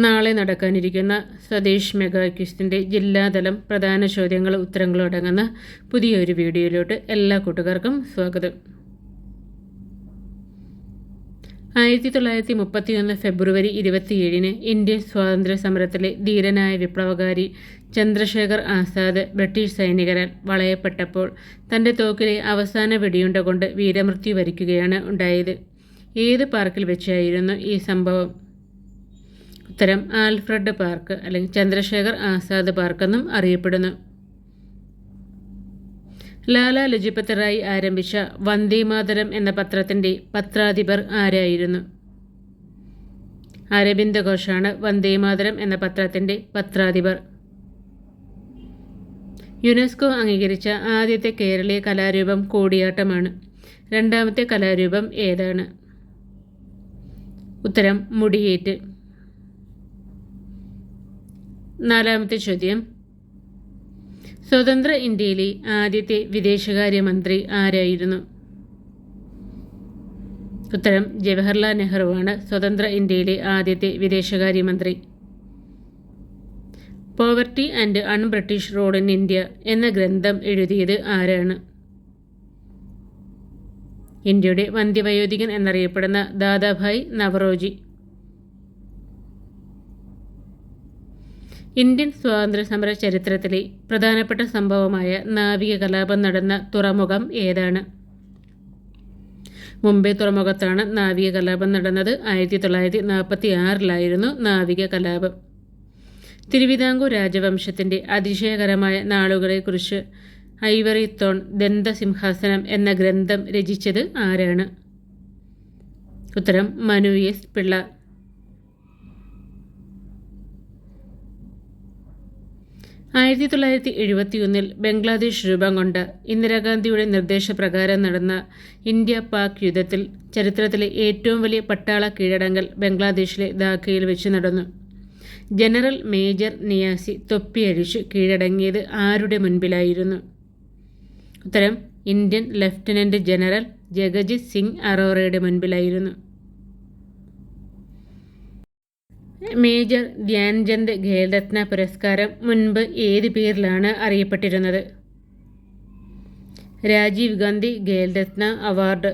നാളെ നടക്കാനിരിക്കുന്ന സതീഷ് മെഗാ ക്വിസ്റ്റിന്റെ ജില്ലാതലം പ്രധാന ചോദ്യങ്ങൾ ഉത്തരങ്ങളും അടങ്ങുന്ന പുതിയൊരു വീഡിയോയിലോട്ട് എല്ലാ കൂട്ടുകാർക്കും സ്വാഗതം. ആയിരത്തി തൊള്ളായിരത്തി മുപ്പത്തിയൊന്ന് ഫെബ്രുവരി ഇരുപത്തിയേഴിന് ഇന്ത്യൻ സ്വാതന്ത്ര്യ സമരത്തിലെ ധീരനായ വിപ്ലവകാരി ചന്ദ്രശേഖർ ആസാദ് ബ്രിട്ടീഷ് സൈനികരാൽ വളയപ്പെട്ടപ്പോൾ തന്റെ തോക്കിലെ അവസാന വെടിയുണ്ട കൊണ്ട് വീരമൃത്യു വരിക്കുകയാണ് ഉണ്ടായത്. ഏത് പാർക്കിൽ വെച്ചായിരുന്നു ഈ സംഭവം? ഉത്തരം ആൽഫ്രഡ് പാർക്ക് അല്ലെങ്കിൽ ചന്ദ്രശേഖർ ആസാദ് പാർക്ക് എന്നും അറിയപ്പെടുന്നു. ലാല ലജപത് റായ് ആരംഭിച്ച വന്ദേമാതരം എന്ന പത്രത്തിന്റെ പത്രാധിപർ ആരായിരുന്നു? അരവിന്ദ് ഘോഷാണ് വന്ദേമാതരം എന്ന പത്രത്തിന്റെ പത്രാധിപർ. യുനെസ്കോ അംഗീകരിച്ച ആദ്യത്തെ കേരളീയ കലാരൂപം കൂടിയാട്ടമാണ്. രണ്ടാമത്തെ കലാരൂപം ഏതാണ്? ഉത്തരം മുടിയേറ്റ്. നാലാമത്തെ ചോദ്യം. സ്വതന്ത്ര ഇന്ത്യയിലെ ആദ്യത്തെ വിദേശകാര്യമന്ത്രി ആരായിരുന്നു? ഉത്തരം ജവഹർലാൽ നെഹ്റുവാണ് സ്വതന്ത്ര ഇന്ത്യയിലെ ആദ്യത്തെ വിദേശകാര്യമന്ത്രി. Poverty and un British rule in India എന്ന ഗ്രന്ഥം എഴുതിയത് ആരാണ്? ഇന്ത്യയുടെ വന്ധ്യവയോധികൻ എന്നറിയപ്പെടുന്ന ദാദാഭായ് നവറോജി. ഇന്ത്യൻ സ്വാതന്ത്ര്യ സമര ചരിത്രത്തിലെ പ്രധാനപ്പെട്ട സംഭവമായ നാവിക കലാപം നടന്ന തുറമുഖം ഏതാണ്? മുംബൈ തുറമുഖത്താണ് നാവിക കലാപം നടന്നത്. ആയിരത്തി തൊള്ളായിരത്തി നാൽപ്പത്തി ആറിലായിരുന്നു നാവിക കലാപം. തിരുവിതാംകൂർ രാജവംശത്തിന്റെ അതിശയകരമായ നാളുകളെക്കുറിച്ച് ഐവറി തോൺ ദന്തസിംഹാസനം എന്ന ഗ്രന്ഥം രചിച്ചത് ആരാണ്? ഉത്തരം മനു എസ് പിള്ള. ആയിരത്തി തൊള്ളായിരത്തി എഴുപത്തിയൊന്നിൽ ബംഗ്ലാദേശ് രൂപം കൊണ്ട് ഇന്ദിരാഗാന്ധിയുടെ നിർദ്ദേശപ്രകാരം നടന്ന ഇന്ത്യ പാക് യുദ്ധത്തിൽ ചരിത്രത്തിലെ ഏറ്റവും വലിയ പട്ടാള കീഴടങ്ങൽ ബംഗ്ലാദേശിലെ ധാക്കയിൽ വെച്ച് നടന്നു. ജനറൽ മേജർ നിയാസി തൊപ്പിയഴിച്ച് കീഴടങ്ങിയത് ആരുടെ മുൻപിലായിരുന്നു? ഉത്തരം Indian lieutenant general Jagjit Singh അറോറയുടെ മുൻപിലായിരുന്നു. മേജർ ധ്യാൻചന്ദ് ഖേൽരത്ന പുരസ്കാരം മുൻപ് ഏത് പേരിലാണ് അറിയപ്പെട്ടിരുന്നത്? രാജീവ് ഗാന്ധി ഖേൽരത്ന അവാർഡ്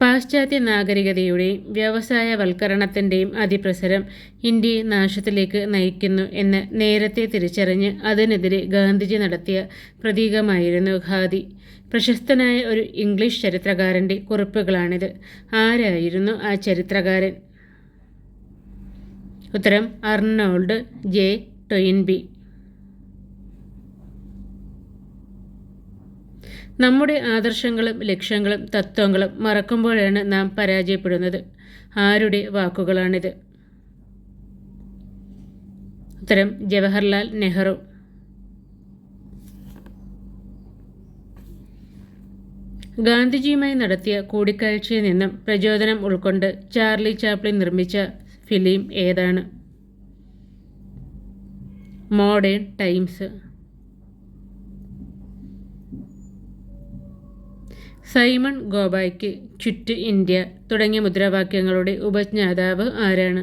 പാശ്ചാത്യ നാഗരികതയുടെയും വ്യവസായവൽക്കരണത്തിന്റെയും അതിപ്രസരം ഇന്ത്യയെ നാശത്തിലേക്ക് നയിക്കുന്നു എന്ന് നേരത്തെ തിരിച്ചറിഞ്ഞ് അതിനെതിരെ ഗാന്ധിജി നടത്തിയ പ്രതീകമായിരുന്നു ഖാദി. പ്രശസ്തനായ ഒരു ഇംഗ്ലീഷ് ചരിത്രകാരന്റെ കുറിപ്പുകളാണിത്. ആരായിരുന്നു ആ ചരിത്രകാരൻ? ഉത്തരം അർണോൾഡ് ജെ. ടൊയിൻബി. നമ്മുടെ ആദർശങ്ങളും ലക്ഷ്യങ്ങളും തത്വങ്ങളും മറക്കുമ്പോഴാണ് നാം പരാജയപ്പെടുന്നത്. ആരുടെ വാക്കുകളാണിത്? ഉത്തരം ജവഹർലാൽ നെഹ്റു. ഗാന്ധിജിയുമായി നടത്തിയ കൂടിക്കാഴ്ചയിൽ നിന്നും പ്രചോദനം ഉൾക്കൊണ്ട് ചാർലി ചാപ്ലിൻ നിർമ്മിച്ച ഫിലിം ഏതാണ്? Modern times. സൈമൺ ഗോബായ്ക്ക് ചുറ്റ് ഇന്ത്യ തുടങ്ങിയ മുദ്രാവാക്യങ്ങളുടെ ഉപജ്ഞാതാവ് ആരാണ്?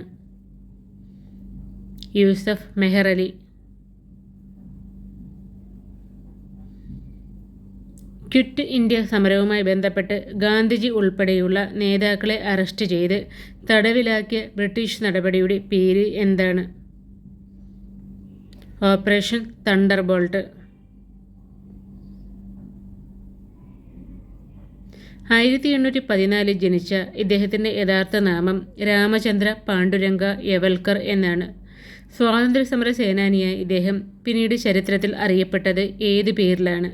യൂസഫ് മെഹർ അലി. ക്വിറ്റ് ഇന്ത്യ സമരവുമായി ബന്ധപ്പെട്ട് ഗാന്ധിജി ഉൾപ്പെടെയുള്ള നേതാക്കളെ അറസ്റ്റ് ചെയ്ത് തടവിലാക്കിയ ബ്രിട്ടീഷ് നടപടിയുടെ പേര് എന്താണ്? Operation thunderbolt. ആയിരത്തി എണ്ണൂറ്റി പതിനാലിൽ ജനിച്ച ഇദ്ദേഹത്തിന്റെ യഥാർത്ഥ നാമം രാമചന്ദ്ര പാണ്ഡുരംഗ യവൽക്കർ എന്നാണ്. സ്വാതന്ത്ര്യസമര സേനാനിയായ ഇദ്ദേഹം പിന്നീട് ചരിത്രത്തിൽ അറിയപ്പെട്ടത് ഏത് പേരിലാണ്?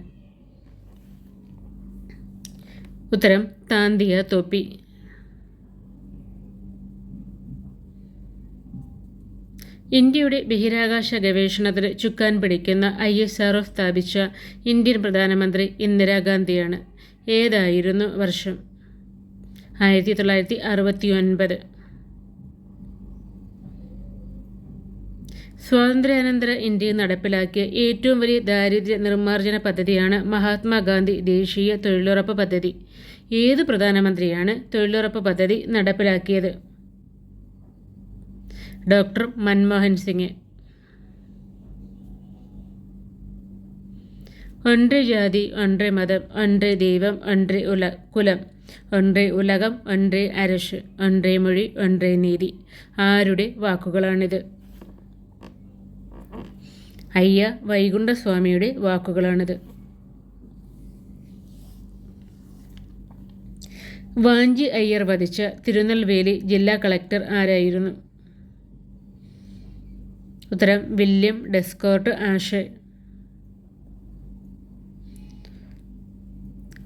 ഉത്തരം താന്തിയ തോപ്പി. ഇന്ത്യയുടെ ബഹിരാകാശ ഗവേഷണത്തിന് ചുക്കാൻ പിടിക്കുന്ന ഐ എസ് ആർ സ്ഥാപിച്ച ഇന്ത്യൻ പ്രധാനമന്ത്രി ഇന്ദിരാഗാന്ധിയാണ്. ഏതായിരുന്നു വർഷം? ആയിരത്തി തൊള്ളായിരത്തി അറുപത്തി ഒൻപത് സ്വാതന്ത്ര്യാനന്തര ഇന്ത്യയിൽ നടപ്പിലാക്കിയ ഏറ്റവും വലിയ ദാരിദ്ര്യ നിർമ്മാർജന പദ്ധതിയാണ് മഹാത്മാഗാന്ധി ദേശീയ തൊഴിലുറപ്പ് പദ്ധതി. ഏത് പ്രധാനമന്ത്രിയാണ് തൊഴിലുറപ്പ് പദ്ധതി നടപ്പിലാക്കിയത്? ഡോക്ടർ മൻമോഹൻ സിംഗ്. ഒൻറെ ജാതി ഒൻറെ മതം ഒൻറെ ദൈവം ഒൻറെ ഉല കുലം ഒൻറെ ഉലകം ഒൻറെ അരശ് ഒൻറെ മൊഴി ഒൻറെ നീതി. ആരുടെ വാക്കുകളാണിത്? അയ്യ വൈകുണ്ഠസ്വാമിയുടെ വാക്കുകളാണിത്. വാഞ്ചി അയ്യർ വധിച്ച തിരുനെൽവേലി ജില്ലാ കളക്ടർ ആരായിരുന്നു? ഉത്തരം William D'Escourt Ashe.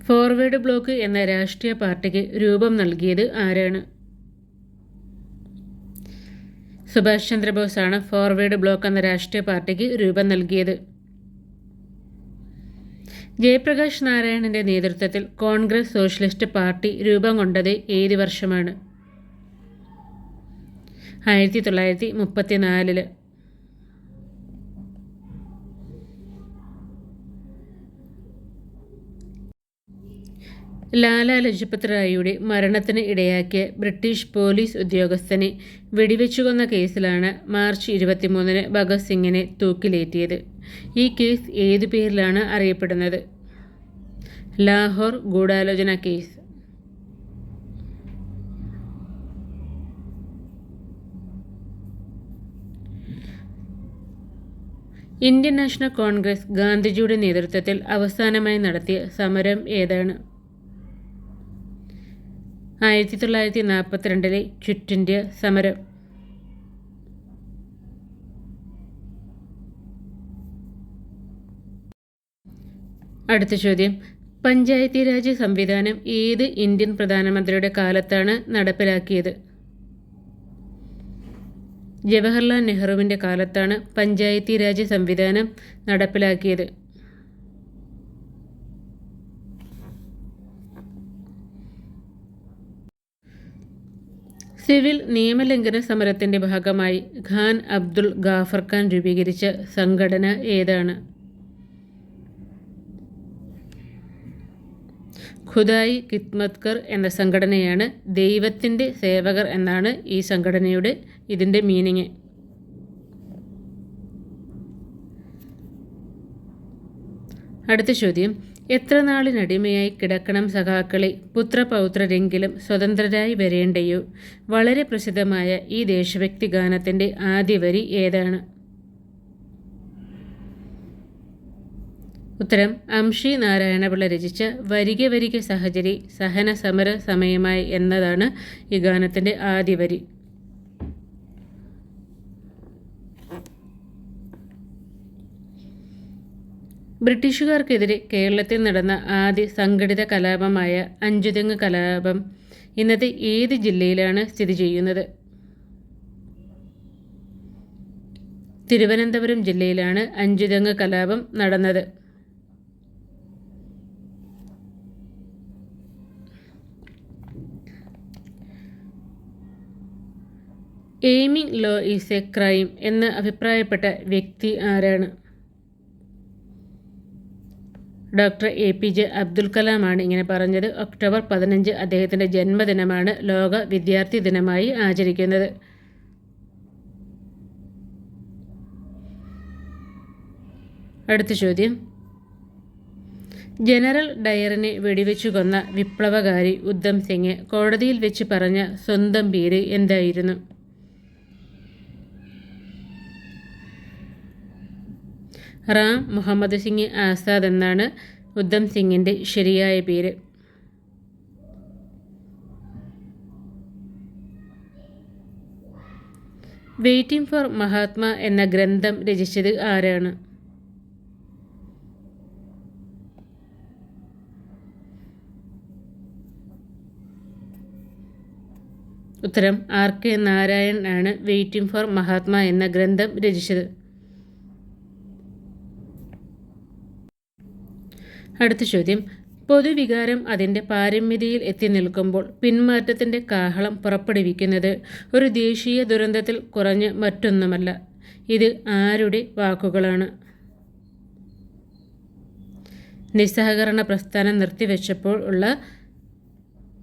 Forward Bloc എന്ന രാഷ്ട്രീയ പാർട്ടിക്ക് രൂപം നൽകിയത് ആരാണ്? സുഭാഷ് ചന്ദ്രബോസ് ആണ് ഫോർവേഡ് ബ്ലോക്ക് എന്ന രാഷ്ട്രീയ പാർട്ടിക്ക് രൂപം നൽകിയത്. ജയപ്രകാശ് നാരായണന്റെ നേതൃത്വത്തിൽ കോൺഗ്രസ് സോഷ്യലിസ്റ്റ് പാർട്ടി രൂപം കൊണ്ടത് ഏത് വർഷമാണ്? ആയിരത്തി തൊള്ളായിരത്തി മുപ്പത്തിനാലിൽ. ലാലാ ലജ്പത് റായിയുടെ മരണത്തിന് ഇടയാക്കിയ ബ്രിട്ടീഷ് പോലീസ് ഉദ്യോഗസ്ഥനെ വെടിവെച്ചുകൊന്ന കേസിലാണ് മാർച്ച് ഇരുപത്തിമൂന്നിന് ഭഗത് സിംഗിനെ തൂക്കിലേറ്റിയത്. ഈ കേസ് ഏതു പേരിലാണ് അറിയപ്പെടുന്നത്? ലാഹോർ ഗൂഢാലോചന കേസ്. ഇന്ത്യൻ നാഷണൽ കോൺഗ്രസ് ഗാന്ധിജിയുടെ നേതൃത്വത്തിൽ അവസാനമായി നടത്തിയ സമരം ഏതാണ്? ആയിരത്തി തൊള്ളായിരത്തി നാൽപ്പത്തിരണ്ടിലെ ക്വിറ്റ് ഇന്ത്യ സമരം. അടുത്ത ചോദ്യം. പഞ്ചായത്തി രാജ് സംവിധാനം ഏത് ഇന്ത്യൻ പ്രധാനമന്ത്രിയുടെ കാലത്താണ് നടപ്പിലാക്കിയത്? ജവഹർലാൽ നെഹ്റുവിന്റെ കാലത്താണ് പഞ്ചായത്തി രാജ് സംവിധാനം നടപ്പിലാക്കിയത്. സിവിൽ നിയമലംഘന സമരത്തിന്റെ ഭാഗമായി ഖാൻ അബ്ദുൾ ഗാഫർ ഖാൻ രൂപീകരിച്ച സംഘടന ഏതാണ്? ഖുദായി കിത്മത്കർ എന്ന സംഘടനയാണ് ദൈവത്തിന്റെ സേവകർ എന്നാണ് ഈ സംഘടനയുടെ ഇതിന്റെ മീനിങ്. അടുത്ത ചോദ്യം. എത്ര നാളിനടിമയായി കിടക്കണം സഖാക്കളെ? പുത്രപൗത്രരെങ്കിലും സ്വതന്ത്രരായി വരേണ്ടയോ? വളരെ പ്രസിദ്ധമായ ഈ ദേശഭക്തി ഗാനത്തിന്റെ ആദ്യ വരി ഏതാണ്? ഉത്തരം അംഷി നാരായണപിള്ള രചിച്ച വരിക വരിക സഹചരി സഹന സമര സമയമായി എന്നതാണ് ഈ ഗാനത്തിന്റെ ആദ്യ വരി. ബ്രിട്ടീഷുകാർക്കെതിരെ കേരളത്തിൽ നടന്ന ആദ്യ സംഘടിത കലാപമായ അഞ്ചുതെങ്ങ് കലാപം ഇന്നത്തെ ഏത് ജില്ലയിലാണ് സ്ഥിതി ചെയ്യുന്നത്? തിരുവനന്തപുരം ജില്ലയിലാണ് അഞ്ചുതെങ്ങ് കലാപം നടന്നത്. Aiming low is a crime എന്ന് അഭിപ്രായപ്പെട്ട വ്യക്തി ആരാണ്? Doctor A P J Abdul കലാമാണ് ഇങ്ങനെ പറഞ്ഞത്. ഒക്ടോബർ പതിനഞ്ച് അദ്ദേഹത്തിന്റെ ജന്മദിനമാണ് ലോക വിദ്യാർത്ഥി ദിനമായി ആചരിക്കുന്നത്. അടുത്ത ചോദ്യം. ജനറൽ ഡയറിനെ വെടിവെച്ചു കൊന്ന വിപ്ലവകാരി ഉദ്ധം സിംഗ് കോടതിയിൽ വെച്ച് പറഞ്ഞ സ്വന്തം പേര് എന്തായിരുന്നു? റാം മുഹമ്മദ് സിംഗ് ആസാദ് എന്നാണ് ഉദ്ധം സിംഗിന്റെ ശരിയായ പേര്. വെയ്റ്റിംഗ് ഫോർ മഹാത്മ എന്ന ഗ്രന്ഥം രചിച്ചത് ആരാണ്? ഉത്തരം ആർ കെ നാരായൺ ആണ് വെയ്റ്റിംഗ് ഫോർ മഹാത്മാ എന്ന ഗ്രന്ഥം രചിച്ചത്. അടുത്ത ചോദ്യം. പൊതുവികാരം അതിന്റെ പാരമ്യതയിൽ എത്തി നിൽക്കുമ്പോൾ പിന്മാറ്റത്തിന്റെ കാഹളം പുറപ്പെടുവിക്കുന്നത് ഒരു ദേശീയ ദുരന്തത്തിൽ കുറഞ്ഞ് മറ്റൊന്നുമല്ല. ഇത് ആരുടെ വാക്കുകളാണ്? നിസ്സഹകരണ പ്രസ്ഥാനം നിർത്തിവെച്ചപ്പോൾ ഉള്ള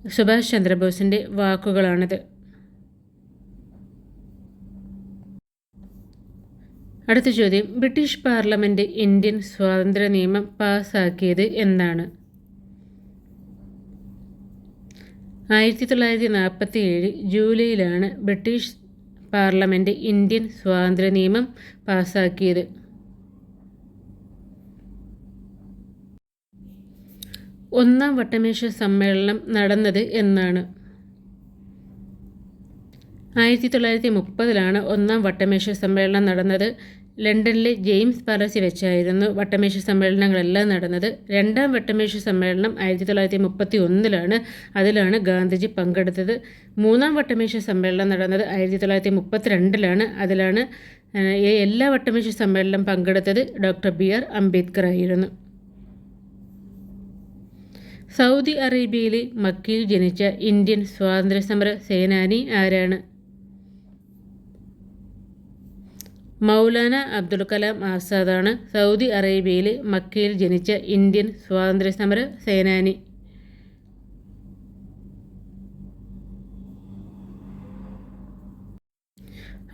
സുഭാഷ് ചന്ദ്രബോസിന്റെ വാക്കുകളാണിത്. അടുത്ത ചോദ്യം. ബ്രിട്ടീഷ് പാർലമെന്റ് ഇന്ത്യൻ സ്വാതന്ത്ര്യ നിയമം പാസ്സാക്കിയത് എന്താണ്? ആയിരത്തി തൊള്ളായിരത്തി നാൽപ്പത്തി ഏഴ് ജൂലൈയിലാണ് ബ്രിട്ടീഷ് പാർലമെന്റ് ഇന്ത്യൻ സ്വാതന്ത്ര്യ നിയമം പാസ്സാക്കിയത് ഒന്നാം വട്ടമേശ സമ്മേളനം നടന്നത് എന്നാണ്. ആയിരത്തി തൊള്ളായിരത്തി മുപ്പതിലാണ് ഒന്നാം വട്ടമേശ സമ്മേളനം നടന്നത്. ലണ്ടനിലെ ജെയിംസ് പാലസിൽ വെച്ചായിരുന്നു വട്ടമേശ സമ്മേളനങ്ങളെല്ലാം നടന്നത്. രണ്ടാം വട്ടമേശ സമ്മേളനം ആയിരത്തി തൊള്ളായിരത്തി മുപ്പത്തി ഒന്നിലാണ് അതിലാണ് ഗാന്ധിജി പങ്കെടുത്തത്. മൂന്നാം വട്ടമേശ സമ്മേളനം നടന്നത് ആയിരത്തി തൊള്ളായിരത്തി മുപ്പത്തിരണ്ടിലാണ് അതിലാണ് എല്ലാ വട്ടമേശ സമ്മേളനം പങ്കെടുത്തത് ഡോക്ടർ ബി ആർ അംബേദ്കർ ആയിരുന്നു. സൗദി അറേബ്യയിലെ മക്കയിൽ ജനിച്ച ഇന്ത്യൻ സ്വാതന്ത്ര്യസമര സേനാനി ആരാണ്? മൗലാന അബ്ദുൽ കലാം ആസാദാണ് സൗദി അറേബ്യയിലെ മക്കയിൽ ജനിച്ച ഇന്ത്യൻ സ്വാതന്ത്ര്യസമര സേനാനി.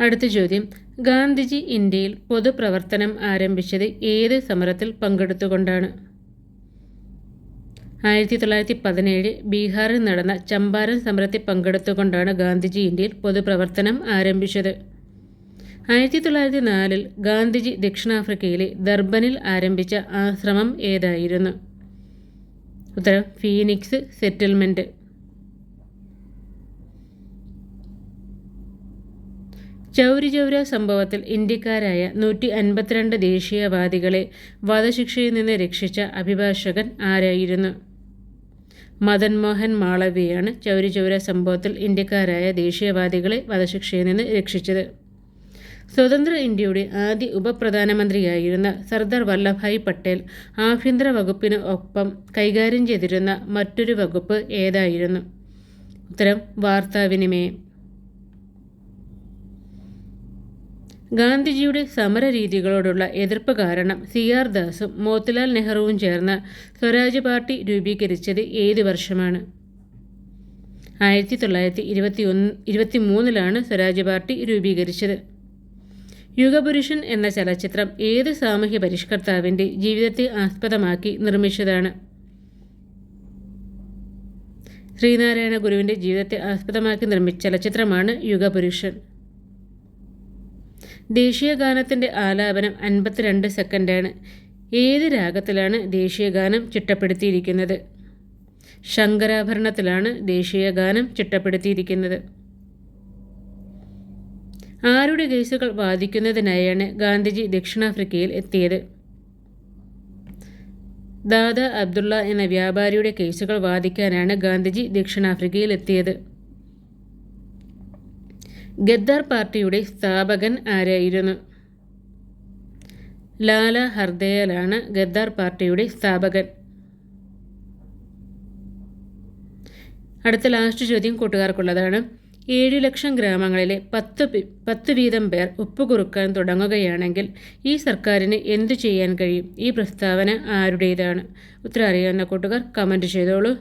അടുത്ത ചോദ്യം. ഗാന്ധിജി ഇന്ത്യയിൽ പൊതുപ്രവർത്തനം ആരംഭിച്ചത് ഏത് സമരത്തിൽ പങ്കെടുത്തുകൊണ്ടാണ്? ആയിരത്തി തൊള്ളായിരത്തി പതിനേഴ് ബീഹാറിൽ നടന്ന ചമ്പാരൻ സമരത്തിൽ പങ്കെടുത്തുകൊണ്ടാണ് ഗാന്ധിജി ഇന്ത്യയിൽ പൊതുപ്രവർത്തനം ആരംഭിച്ചത്. ആയിരത്തി തൊള്ളായിരത്തി നാലിൽ ഗാന്ധിജി ദക്ഷിണാഫ്രിക്കയിലെ ദർബനിൽ ആരംഭിച്ച ആശ്രമം ഏതായിരുന്നു? ഉത്തരം ഫീനിക്സ് സെറ്റിൽമെന്റ് ചൗരി ചൗര സംഭവത്തിൽ ഇന്ത്യക്കാരായ നൂറ്റി അൻപത്തിരണ്ട് ദേശീയവാദികളെ വധശിക്ഷയിൽ നിന്ന് രക്ഷിച്ച അഭിഭാഷകൻ ആരായിരുന്നു? മദൻ മോഹൻ മാളവിയാണ് ചൗരി ചൗര സംഭവത്തിൽ ഇന്ത്യക്കാരായ ദേശീയവാദികളെ വധശിക്ഷയിൽ നിന്ന് രക്ഷിച്ചത്. സ്വതന്ത്ര ഇന്ത്യയുടെ ആദ്യ ഉപപ്രധാനമന്ത്രിയായിരുന്ന സർദാർ വല്ലഭായ് പട്ടേൽ ആഭ്യന്തര വകുപ്പിന് ഒപ്പം കൈകാര്യം ചെയ്തിരുന്ന മറ്റൊരു വകുപ്പ് ഏതായിരുന്നു? ഉത്തരം വാർത്താവിനിമയം ഗാന്ധിജിയുടെ സമര രീതികളോടുള്ള എതിർപ്പ് കാരണം സി ആർ ദാസും മോത്തിലാൽ നെഹ്റുവും ചേർന്ന് സ്വരാജ് പാർട്ടി രൂപീകരിച്ചത് ഏത് വർഷമാണ്? ആയിരത്തി തൊള്ളായിരത്തി ഇരുപത്തി ഒന്ന് ഇരുപത്തി മൂന്നിലാണ് സ്വരാജ് പാർട്ടി രൂപീകരിച്ചത്. യുഗപുരുഷൻ എന്ന ചലച്ചിത്രം ഏത് സാമൂഹ്യ പരിഷ്കർത്താവിന്റെ ജീവിതത്തെ ആസ്പദമാക്കി നിർമ്മിച്ചതാണ്? ശ്രീനാരായണ ഗുരുവിന്റെ ജീവിതത്തെ ആസ്പദമാക്കി നിർമ്മിച്ച ചലച്ചിത്രമാണ് യുഗപുരുഷൻ. ദേശീയ ഗാനത്തിന്റെ ആലാപനം അൻപത്തിരണ്ട് സെക്കൻഡാണ്. ഏത് രാഗത്തിലാണ് ദേശീയ ഗാനം ചിട്ടപ്പെടുത്തിയിരിക്കുന്നത്? ശങ്കരാഭരണത്തിലാണ് ദേശീയ ഗാനം ചിട്ടപ്പെടുത്തിയിരിക്കുന്നത്. ആരുടെ കേസുകൾ വാദിക്കുന്നതിനായാണ് ഗാന്ധിജി ദക്ഷിണാഫ്രിക്കയിൽ എത്തിയത്? ദാദ അബ്ദുള്ള എന്ന വ്യാപാരിയുടെ കേസുകൾ വാദിക്കാനാണ് ഗാന്ധിജി ദക്ഷിണാഫ്രിക്കയിൽ എത്തിയത്. ഗദ്ദാർ പാർട്ടിയുടെ സ്ഥാപകൻ ആരായിരുന്നു? ലാല ഹർദയാലാണ് ഗദ്ദാർ പാർട്ടിയുടെ സ്ഥാപകൻ. അടുത്ത ലാസ്റ്റ് ചോദ്യം കൂട്ടുകാർക്കുള്ളതാണ്. ഏഴ് ലക്ഷം ഗ്രാമങ്ങളിലെ പത്ത് പത്ത് വീതം പേർ ഉപ്പ് കുറുക്കാൻ തുടങ്ങുകയാണെങ്കിൽ ഈ സർക്കാരിന് എന്തു ചെയ്യാൻ കഴിയും? ഈ പ്രസ്താവന ആരുടേതാണ്? ഉത്തരം അറിയാവുന്ന കൂട്ടുകാർ കമന്റ് ചെയ്തോളൂ.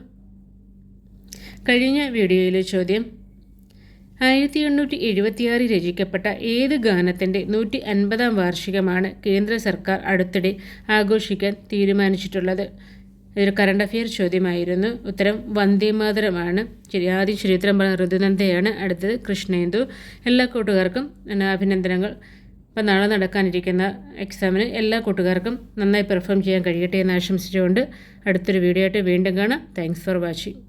കഴിഞ്ഞ വീഡിയോയിലെ ചോദ്യം. ആയിരത്തി എണ്ണൂറ്റി എഴുപത്തിയാറിൽ രചിക്കപ്പെട്ട ഏത് ഗാനത്തിന്റെ നൂറ്റി അൻപതാം വാർഷികമാണ് കേന്ദ്ര സർക്കാർ അടുത്തിടെ ആഘോഷിക്കാൻ തീരുമാനിച്ചിട്ടുള്ളത്? ഇതൊരു കറണ്ട് അഫെയർ ചോദ്യമായിരുന്നു. ഉത്തരം വന്ദേമാതരമാണ് ശരി ആദ്യം ചരിത്രം പറഞ്ഞ ഋതുനന്ദയാണ്. അടുത്തത് കൃഷ്ണേന്ദു. എല്ലാ കൂട്ടുകാർക്കും അഭിനന്ദനങ്ങൾ. ഇപ്പം നാളെ നടക്കാനിരിക്കുന്ന എക്സാമിന് എല്ലാ കൂട്ടുകാർക്കും നന്നായി പെർഫോം ചെയ്യാൻ കഴിയട്ടെ എന്ന് ആശംസിച്ചുകൊണ്ട് അടുത്തൊരു വീഡിയോ ആയിട്ട് വീണ്ടും കാണാം. Thanks for watching